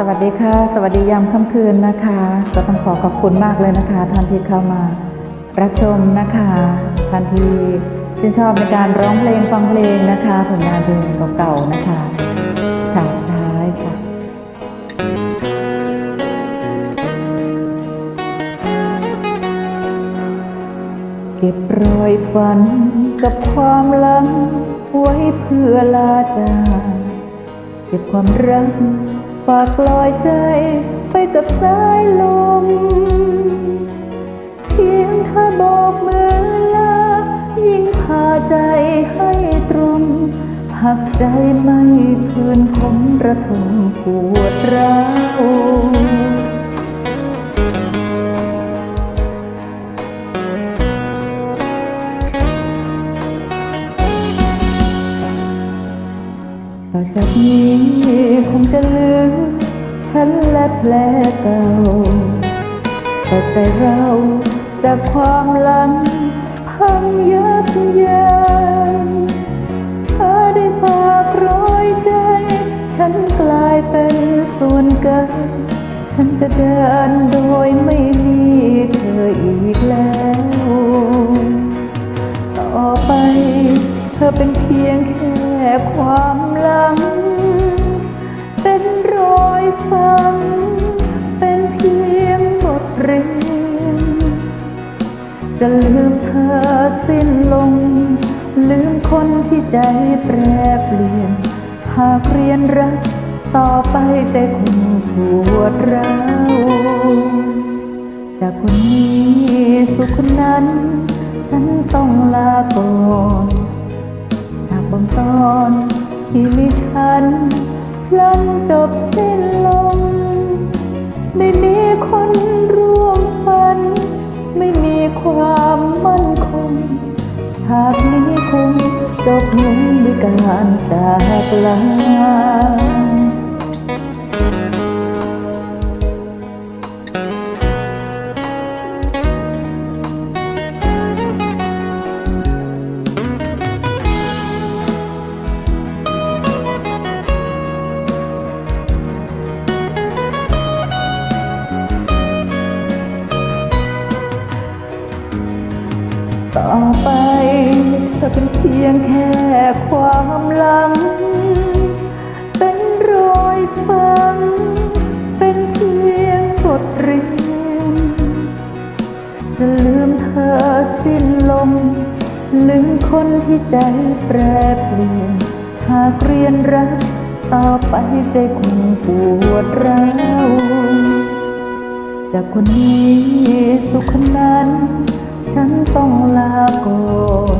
สวัสดีค่ะ สวัสดียามค่ำคืนนะคะ ก็ต้องขอขอบคุณมากเลยนะคะท่านที่เข้ามารับชมนะคะท่านที่ชื่นชอบในการร้องเพลงฟังเพลงนะคะผลงานเพลงเก่าๆนะคะฉากสุดท้ายค่ะเก็บรอยฝันกับความหลังไว้เพื่อลาจากเก็บความรัก ฝากลอยใจไปกับสายลม เพียงเธอบอกมือลา ยิ่งพาใจให้ตรง หักใจไม่คืนคมระทมปวดร้าว ต่อจากนี้คงจะลืมฉันและแผลเก่าแต่ใจเราจากความหลังพังยับเยินเธอได้ฝากรอยใจ ฉันกลายเป็นส่วนเกิน ฉันจะเดินโดยไม่มีเธออีกแล้ว อยฝัง เป็นเพียงบทเรียน จะลืมเธอสิ้นลง ลืมคนที่ใจแปรเปลี่ยน หากเรียนรัก ต่อไปใจคงปวดร้าวจากคนนี้สู่คนนั้น ฉันต้องลาก่อนจากบางตอนที่มีฉันพลันจบส ไม่มีคนร่วมฝัน ไม่มีความมั่นคงหากนี้คงจบลงด้วยการจากลา อไปเธอเป็นเพียงแค่ความหลัง เป็นรอยฝัง เป็นเพียงบทเรียน จะลืมเธอสิ้นลม ลืมคนที่ใจแปรเปลี่ยน หากเรียนรักต่อไปใจคงปวดร้าวจากคนนี้สู่คนนั้น ฉันต้องลาก่อ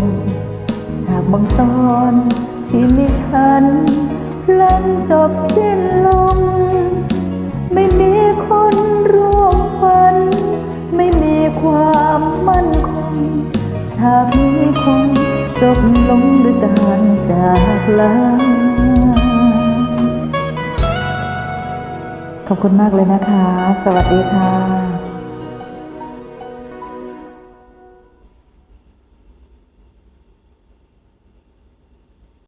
นจากบางตอนที่มีฉันพลันจบสิ้นลง ไม่มีคนร่วมฝัน ไม่มีความมั่นคงฉากนี้คงจบลงด้วยการจากลาขอบคุณมากเลยนะคะ สวัสดีค่ะ